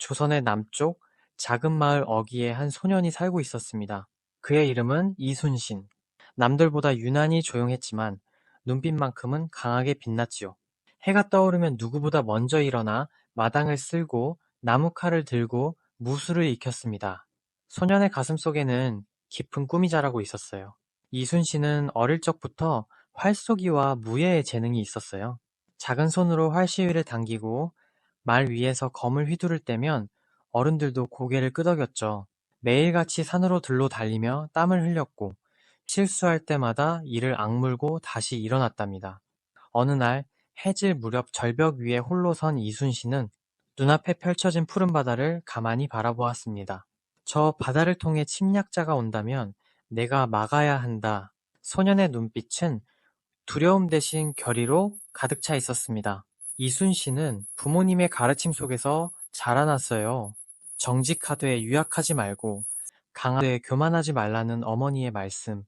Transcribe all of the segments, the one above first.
조선의 남쪽 작은 마을 어귀에 한 소년이 살고 있었습니다. 그의 이름은 이순신. 남들보다 유난히 조용했지만 눈빛만큼은 강하게 빛났지요. 해가 떠오르면 누구보다 먼저 일어나 마당을 쓸고 나무칼을 들고 무술을 익혔습니다. 소년의 가슴 속에는 깊은 꿈이 자라고 있었어요. 이순신은 어릴 적부터 활쏘기와 무예의 재능이 있었어요. 작은 손으로 활시위를 당기고 말 위에서 검을 휘두를 때면 어른들도 고개를 끄덕였죠. 매일같이 산으로 들로 달리며 땀을 흘렸고 실수할 때마다 이를 악물고 다시 일어났답니다. 어느 날 해질 무렵 절벽 위에 홀로 선 이순신은 눈앞에 펼쳐진 푸른 바다를 가만히 바라보았습니다. 저 바다를 통해 침략자가 온다면 내가 막아야 한다. 소년의 눈빛은 두려움 대신 결의로 가득 차 있었습니다. 이순신은 부모님의 가르침 속에서 자라났어요. 정직하되 유약하지 말고 강하되 교만하지 말라는 어머니의 말씀.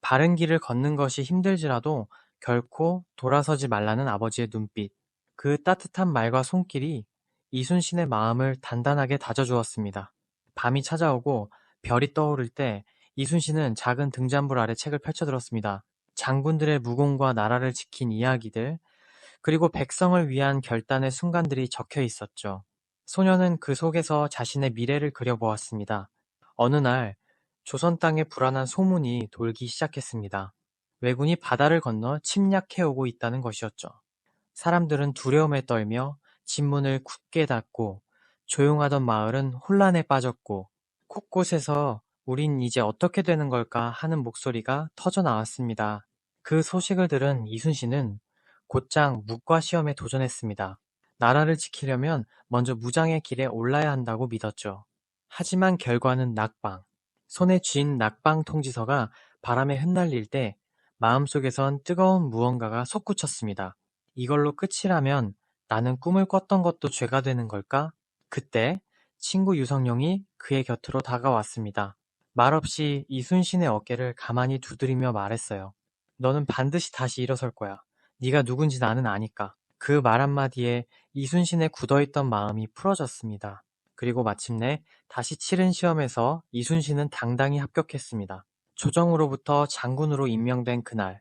바른 길을 걷는 것이 힘들지라도 결코 돌아서지 말라는 아버지의 눈빛. 그 따뜻한 말과 손길이 이순신의 마음을 단단하게 다져주었습니다. 밤이 찾아오고 별이 떠오를 때 이순신은 작은 등잔불 아래 책을 펼쳐들었습니다. 장군들의 무공과 나라를 지킨 이야기들, 그리고 백성을 위한 결단의 순간들이 적혀 있었죠. 소녀는 그 속에서 자신의 미래를 그려보았습니다. 어느 날 조선 땅에 불안한 소문이 돌기 시작했습니다. 왜군이 바다를 건너 침략해오고 있다는 것이었죠. 사람들은 두려움에 떨며 집문을 굳게 닫고 조용하던 마을은 혼란에 빠졌고 곳곳에서 우린 이제 어떻게 되는 걸까 하는 목소리가 터져 나왔습니다. 그 소식을 들은 이순신은 곧장 묵과 시험에 도전했습니다. 나라를 지키려면 먼저 무장의 길에 올라야 한다고 믿었죠. 하지만 결과는 낙방. 손에 쥔 낙방 통지서가 바람에 흩날릴 때 마음속에선 뜨거운 무언가가 솟구쳤습니다. 이걸로 끝이라면 나는 꿈을 꿨던 것도 죄가 되는 걸까? 그때 친구 유성룡이 그의 곁으로 다가왔습니다. 말없이 이순신의 어깨를 가만히 두드리며 말했어요. 너는 반드시 다시 일어설 거야. 네가 누군지 나는 아니까. 그 말 한마디에 이순신의 굳어있던 마음이 풀어졌습니다. 그리고 마침내 다시 치른 시험에서 이순신은 당당히 합격했습니다. 조정으로부터 장군으로 임명된 그날,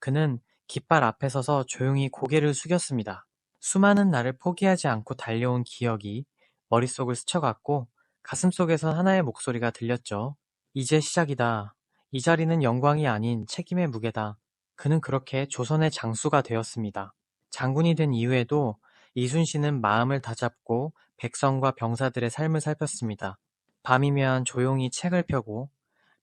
그는 깃발 앞에 서서 조용히 고개를 숙였습니다. 수많은 날을 포기하지 않고 달려온 기억이 머릿속을 스쳐갔고 가슴 속에선 하나의 목소리가 들렸죠. 이제 시작이다. 이 자리는 영광이 아닌 책임의 무게다. 그는 그렇게 조선의 장수가 되었습니다. 장군이 된 이후에도 이순신은 마음을 다잡고 백성과 병사들의 삶을 살폈습니다. 밤이면 조용히 책을 펴고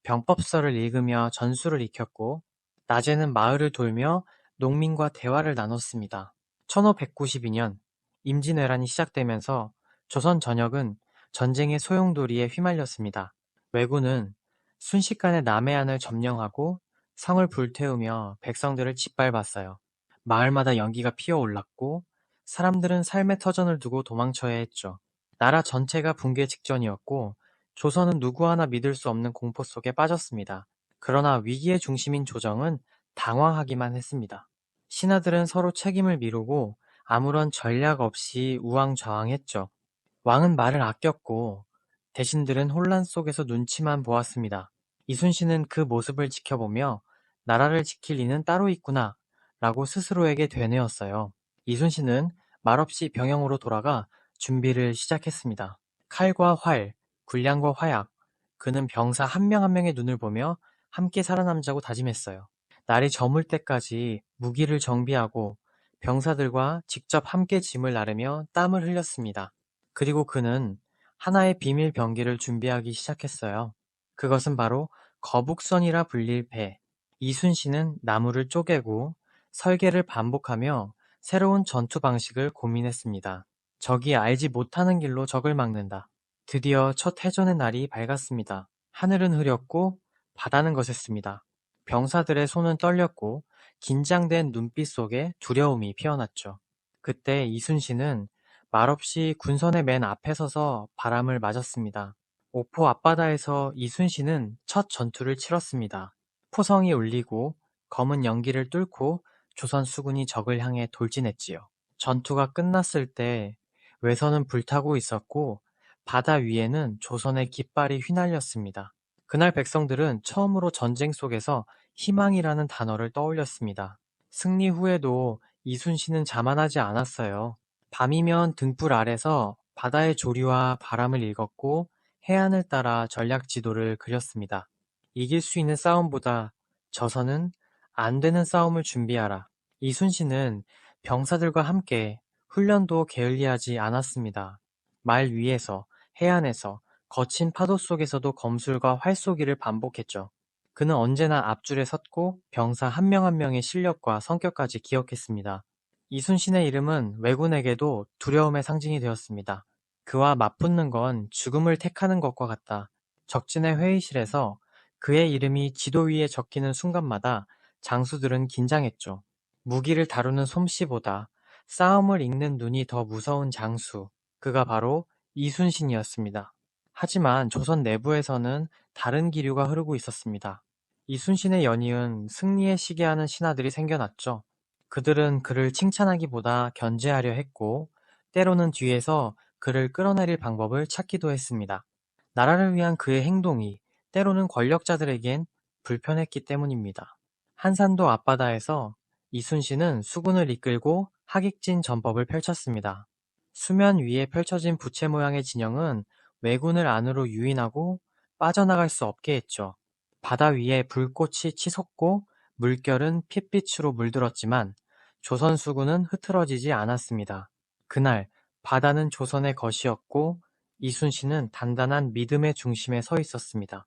병법서를 읽으며 전술을 익혔고 낮에는 마을을 돌며 농민과 대화를 나눴습니다. 1592년 임진왜란이 시작되면서 조선 전역은 전쟁의 소용돌이에 휘말렸습니다. 왜군은 순식간에 남해안을 점령하고 성을 불태우며 백성들을 짓밟았어요. 마을마다 연기가 피어올랐고 사람들은 삶의 터전을 두고 도망쳐야 했죠. 나라 전체가 붕괴 직전이었고 조선은 누구 하나 믿을 수 없는 공포 속에 빠졌습니다. 그러나 위기의 중심인 조정은 당황하기만 했습니다. 신하들은 서로 책임을 미루고 아무런 전략 없이 우왕좌왕했죠. 왕은 말을 아꼈고 대신들은 혼란 속에서 눈치만 보았습니다. 이순신은 그 모습을 지켜보며 나라를 지킬 리는 따로 있구나 라고 스스로에게 되뇌었어요. 이순신은 말없이 병영으로 돌아가 준비를 시작했습니다. 칼과 활, 군량과 화약, 그는 병사 한 명 한 명의 눈을 보며 함께 살아남자고 다짐했어요. 날이 저물 때까지 무기를 정비하고 병사들과 직접 함께 짐을 나르며 땀을 흘렸습니다. 그리고 그는 하나의 비밀 병기를 준비하기 시작했어요. 그것은 바로 거북선이라 불릴 배. 이순신은 나무를 쪼개고 설계를 반복하며 새로운 전투 방식을 고민했습니다. 적이 알지 못하는 길로 적을 막는다. 드디어 첫 해전의 날이 밝았습니다. 하늘은 흐렸고 바다는 거셌습니다. 병사들의 손은 떨렸고 긴장된 눈빛 속에 두려움이 피어났죠. 그때 이순신은 말없이 군선의 맨 앞에 서서 바람을 맞았습니다. 옥포 앞바다에서 이순신은 첫 전투를 치렀습니다. 포성이 울리고 검은 연기를 뚫고 조선 수군이 적을 향해 돌진했지요. 전투가 끝났을 때 외선은 불타고 있었고 바다 위에는 조선의 깃발이 휘날렸습니다. 그날 백성들은 처음으로 전쟁 속에서 희망이라는 단어를 떠올렸습니다. 승리 후에도 이순신은 자만하지 않았어요. 밤이면 등불 아래서 바다의 조류와 바람을 읽었고 해안을 따라 전략 지도를 그렸습니다. 이길 수 있는 싸움보다 져서는 안 되는 싸움을 준비하라. 이순신은 병사들과 함께 훈련도 게을리하지 않았습니다. 말 위에서, 해안에서, 거친 파도 속에서도 검술과 활쏘기를 반복했죠. 그는 언제나 앞줄에 섰고 병사 한 명한 명의 실력과 성격까지 기억했습니다. 이순신의 이름은 왜군에게도 두려움의 상징이 되었습니다. 그와 맞붙는 건 죽음을 택하는 것과 같다. 적진의 회의실에서 그의 이름이 지도 위에 적히는 순간마다 장수들은 긴장했죠. 무기를 다루는 솜씨보다 싸움을 읽는 눈이 더 무서운 장수. 그가 바로 이순신이었습니다. 하지만 조선 내부에서는 다른 기류가 흐르고 있었습니다. 이순신의 연이은 승리에 시기하는 신하들이 생겨났죠. 그들은 그를 칭찬하기보다 견제하려 했고, 때로는 뒤에서 그를 끌어내릴 방법을 찾기도 했습니다. 나라를 위한 그의 행동이 때로는 권력자들에겐 불편했기 때문입니다. 한산도 앞바다에서 이순신은 수군을 이끌고 하객진 전법을 펼쳤습니다. 수면 위에 펼쳐진 부채 모양의 진영은 왜군을 안으로 유인하고 빠져나갈 수 없게 했죠. 바다 위에 불꽃이 치솟고 물결은 핏빛으로 물들었지만 조선 수군은 흐트러지지 않았습니다. 그날 바다는 조선의 것이었고 이순신은 단단한 믿음의 중심에 서 있었습니다.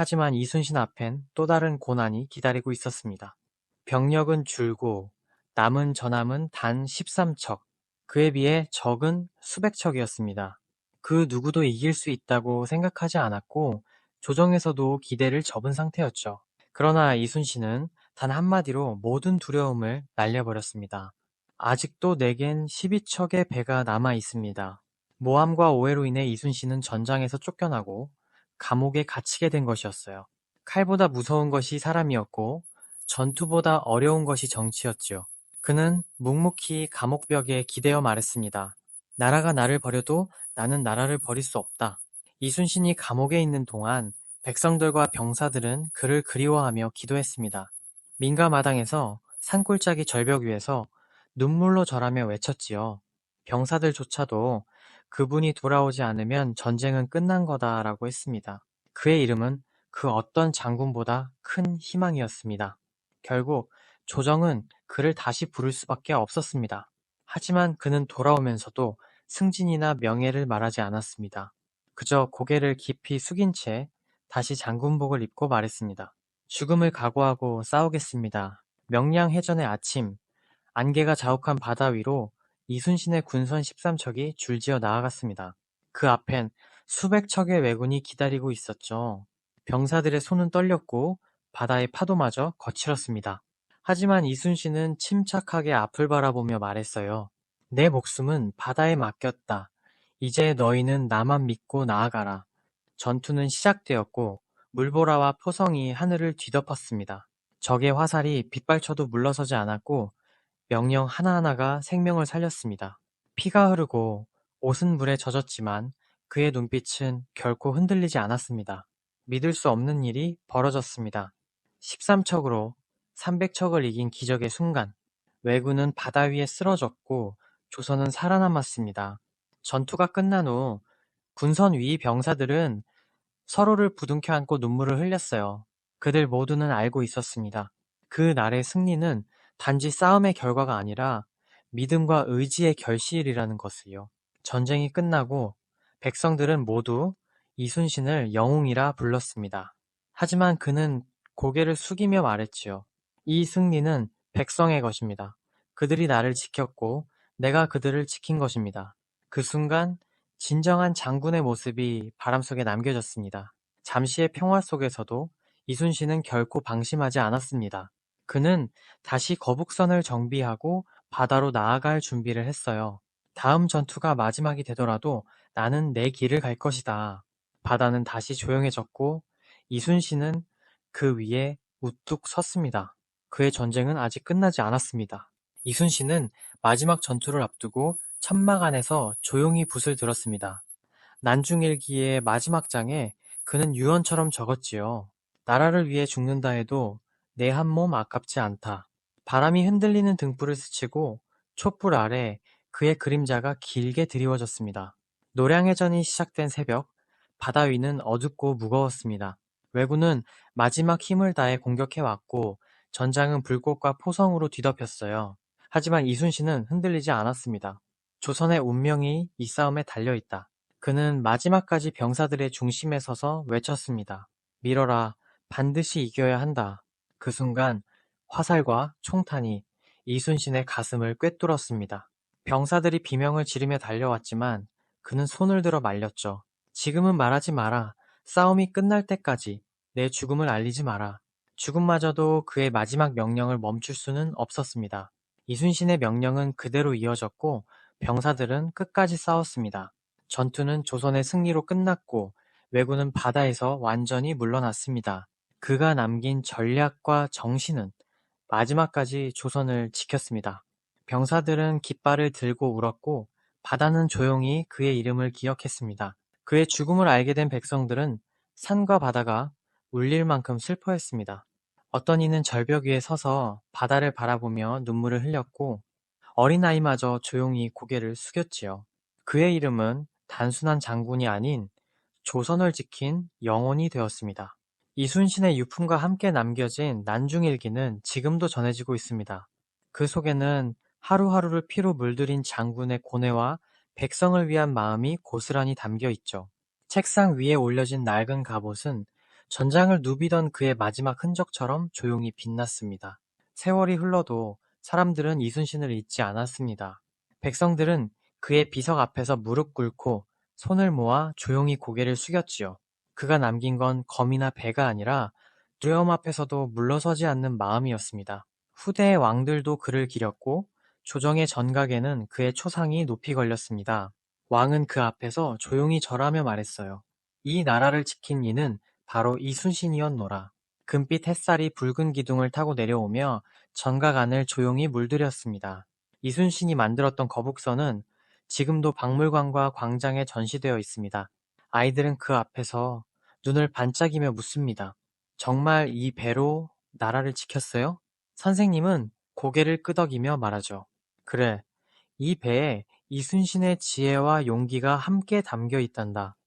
하지만 이순신 앞엔 또 다른 고난이 기다리고 있었습니다. 병력은 줄고 남은 전함은 단 13척, 그에 비해 적은 수백 척이었습니다. 그 누구도 이길 수 있다고 생각하지 않았고 조정에서도 기대를 접은 상태였죠. 그러나 이순신은 단 한마디로 모든 두려움을 날려버렸습니다. 아직도 내겐 12척의 배가 남아 있습니다. 모함과 오해로 인해 이순신은 전장에서 쫓겨나고 감옥에 갇히게 된 것이었어요. 칼보다 무서운 것이 사람이었고 전투보다 어려운 것이 정치였지요. 그는 묵묵히 감옥벽에 기대어 말했습니다. 나라가 나를 버려도 나는 나라를 버릴 수 없다. 이순신이 감옥에 있는 동안 백성들과 병사들은 그를 그리워하며 기도했습니다. 민가마당에서 산골짜기 절벽 위에서 눈물로 절하며 외쳤지요. 병사들조차도 그분이 돌아오지 않으면 전쟁은 끝난 거다라고 했습니다. 그의 이름은 그 어떤 장군보다 큰 희망이었습니다. 결국 조정은 그를 다시 부를 수밖에 없었습니다. 하지만 그는 돌아오면서도 승진이나 명예를 말하지 않았습니다. 그저 고개를 깊이 숙인 채 다시 장군복을 입고 말했습니다. 죽음을 각오하고 싸우겠습니다. 명량 해전의 아침, 안개가 자욱한 바다 위로 이순신의 군선 13척이 줄지어 나아갔습니다. 그 앞엔 수백 척의 왜군이 기다리고 있었죠. 병사들의 손은 떨렸고 바다의 파도마저 거칠었습니다. 하지만 이순신은 침착하게 앞을 바라보며 말했어요. 내 목숨은 바다에 맡겼다. 이제 너희는 나만 믿고 나아가라. 전투는 시작되었고 물보라와 포성이 하늘을 뒤덮었습니다. 적의 화살이 빗발쳐도 물러서지 않았고 명령 하나하나가 생명을 살렸습니다. 피가 흐르고 옷은 물에 젖었지만 그의 눈빛은 결코 흔들리지 않았습니다. 믿을 수 없는 일이 벌어졌습니다. 13척으로 300척을 이긴 기적의 순간, 왜군은 바다 위에 쓰러졌고 조선은 살아남았습니다. 전투가 끝난 후 군선 위 병사들은 서로를 부둥켜 안고 눈물을 흘렸어요. 그들 모두는 알고 있었습니다. 그 날의 승리는 단지 싸움의 결과가 아니라 믿음과 의지의 결실이라는 것을요. 전쟁이 끝나고 백성들은 모두 이순신을 영웅이라 불렀습니다. 하지만 그는 고개를 숙이며 말했지요. 이 승리는 백성의 것입니다. 그들이 나를 지켰고 내가 그들을 지킨 것입니다. 그 순간 진정한 장군의 모습이 바람 속에 남겨졌습니다. 잠시의 평화 속에서도 이순신은 결코 방심하지 않았습니다. 그는 다시 거북선을 정비하고 바다로 나아갈 준비를 했어요. 다음 전투가 마지막이 되더라도 나는 내 길을 갈 것이다. 바다는 다시 조용해졌고 이순신은 그 위에 우뚝 섰습니다. 그의 전쟁은 아직 끝나지 않았습니다. 이순신은 마지막 전투를 앞두고 천막 안에서 조용히 붓을 들었습니다. 난중일기의 마지막 장에 그는 유언처럼 적었지요. 나라를 위해 죽는다 해도 내 한 몸 아깝지 않다. 바람이 흔들리는 등불을 스치고 촛불 아래 그의 그림자가 길게 드리워졌습니다. 노량해전이 시작된 새벽, 바다 위는 어둡고 무거웠습니다. 왜군은 마지막 힘을 다해 공격해왔고 전장은 불꽃과 포성으로 뒤덮였어요. 하지만 이순신은 흔들리지 않았습니다. 조선의 운명이 이 싸움에 달려있다. 그는 마지막까지 병사들의 중심에 서서 외쳤습니다. 밀어라, 반드시 이겨야 한다. 그 순간 화살과 총탄이 이순신의 가슴을 꿰뚫었습니다. 병사들이 비명을 지르며 달려왔지만 그는 손을 들어 말렸죠. 지금은 말하지 마라. 싸움이 끝날 때까지 내 죽음을 알리지 마라. 죽음마저도 그의 마지막 명령을 멈출 수는 없었습니다. 이순신의 명령은 그대로 이어졌고 병사들은 끝까지 싸웠습니다. 전투는 조선의 승리로 끝났고 왜군은 바다에서 완전히 물러났습니다. 그가 남긴 전략과 정신은 마지막까지 조선을 지켰습니다. 병사들은 깃발을 들고 울었고 바다는 조용히 그의 이름을 기억했습니다. 그의 죽음을 알게 된 백성들은 산과 바다가 울릴 만큼 슬퍼했습니다. 어떤 이는 절벽 위에 서서 바다를 바라보며 눈물을 흘렸고 어린아이마저 조용히 고개를 숙였지요. 그의 이름은 단순한 장군이 아닌 조선을 지킨 영혼이 되었습니다. 이순신의 유품과 함께 남겨진 난중일기는 지금도 전해지고 있습니다. 그 속에는 하루하루를 피로 물들인 장군의 고뇌와 백성을 위한 마음이 고스란히 담겨 있죠. 책상 위에 올려진 낡은 갑옷은 전장을 누비던 그의 마지막 흔적처럼 조용히 빛났습니다. 세월이 흘러도 사람들은 이순신을 잊지 않았습니다. 백성들은 그의 비석 앞에서 무릎 꿇고 손을 모아 조용히 고개를 숙였지요. 그가 남긴 건 검이나 배가 아니라 두려움 앞에서도 물러서지 않는 마음이었습니다. 후대의 왕들도 그를 기렸고 조정의 전각에는 그의 초상이 높이 걸렸습니다. 왕은 그 앞에서 조용히 절하며 말했어요. 이 나라를 지킨 이는 바로 이순신이었노라. 금빛 햇살이 붉은 기둥을 타고 내려오며 전각 안을 조용히 물들였습니다. 이순신이 만들었던 거북선은 지금도 박물관과 광장에 전시되어 있습니다. 아이들은 그 앞에서 눈을 반짝이며 묻습니다. 정말 이 배로 나라를 지켰어요? 선생님은 고개를 끄덕이며 말하죠. 그래, 이 배에 이순신의 지혜와 용기가 함께 담겨 있단다.